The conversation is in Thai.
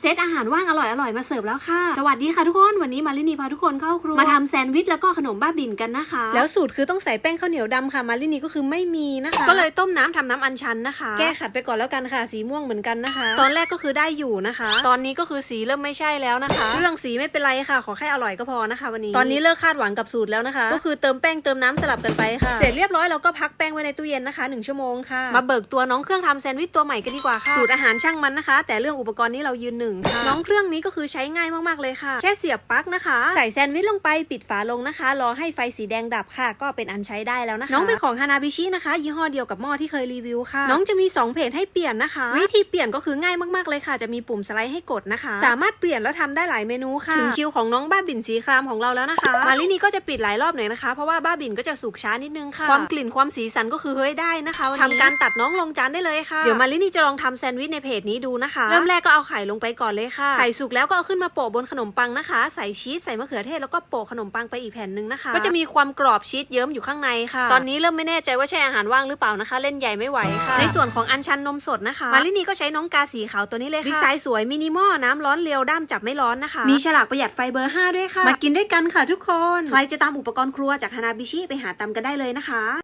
เซตอาหารว่างอร่อยอร่อยๆมาเสิร์ฟแล้วค่ะ สวัสดีค่ะทุกคน วันนี้มาลินีพาทุกคนเข้าครัว มาทำแซนด์วิชแล้วก็ขนมบ้าบินกันนะคะ แล้วสูตรคือต้องใส่แป้งข้าวเหนียวดำค่ะ มาลินีก็คือไม่มีนะคะ ก็เลยต้มน้ำทำน้ำอัญชันนะคะ แก้ขัดไปก่อนแล้วกันค่ะ สีม่วงเหมือนกันนะคะ ตอนแรกก็คือได้อยู่นะคะ ตอนนี้ก็คือสีเริ่มไม่ใช่แล้วนะคะ เรื่องสีไม่เป็นไรค่ะ ขอแค่อร่อยก็พอนะคะ วันนี้ ตอนนี้เลิกคาดหวังกับสูตรแล้วนะคะ ก็คือเติมแป้งเติมน้ำสลับกันไปค่ะ เสร็จเรียบร้อยเราก็พักแป้งไว้ในตู้เย็นนะคะหนึ่งชั่วโมงค่ะ มาเบิกตัวน้องเครื่องทำแซนด์วิชตัวใหม่กันดีกว่าค่ะ สูตรอาหารช่างมันนะคะ แต่เรื่องอุปกรณ์นี้เรายืนหนึ่งค่ะน้องเครื่องนี้ก็คือใช้ง่ายมากๆเลยค่ะ แค่เสียบปลั๊กนะคะ ใส่แซนด์วิชลงไปปิดฝาลงนะคะ รอให้ไฟสีแดงดับค่ะ ก็เป็นอันใช้ได้แล้วนะคะน้องเป็นของฮานาบิชินะคะ ยี่ห้อเดียวกับหม้อที่เคยรีวิวค่ะ น้องจะมี 2 เพจให้เปลี่ยนนะคะ วิธีเปลี่ยนก็คือง่ายมากๆเลยค่ะ จะมีปุ่มสไลด์ให้กดนะคะ สามารถเปลี่ยนแล้วทำได้หลายเมนูค่ะถึงคิวของน้องบ้าบินสีครามของเราแล้วนะคะ มาลินีก็จะปิดหลายรอบหน่อยนะคะ เพราะว่าบ้าบินก็จะสุกช้านิดนึงค่ะ ความกลิ่นความสีสันก็คือเฮ้ยได้นะคะวันนี้ทำการตัดน้องลงจานได้เลยค่ะเดี๋ยวมาลินีจะลองทำแซนด์วิชในเพจนี้ดูนะคะ เริ่มแรกก็เอาไข่ลงไปก่อนเลยค่ะไข่สุกแล้วก็เอาขึ้นมาโปะบนขนมปังนะคะ ใส่ชีสใส่มะเขือเทศแล้วก็โปะขนมปังไปอีกแผ่นหนึ่งนะคะ ก็จะมีความกรอบชีสเยิ้มอยู่ข้างในค่ะ ตอนนี้เริ่มไม่แน่ใจว่าใช่อาหารว่างหรือเปล่านะคะ เล่นใหญ่ไม่ไหวค่ะ ในส่วนของอันชันนมสดนะคะ มาลินีก็ใช้น้องกาสีขาวตัวนี้เลยค่ะดีไซน์สวยมินิมอลน้ำร้อนเร็วด้ามจับไม่ร้อนนะคะ มีฉลากประหยัดไฟเบอร์ 5 ด้วยค่ะ มากินด้วยกันค่ะทุกคน ใครจะตามอุปกรณ์ครัวจากฮานาบิชิไปหาตามกันได้เลยนะคะ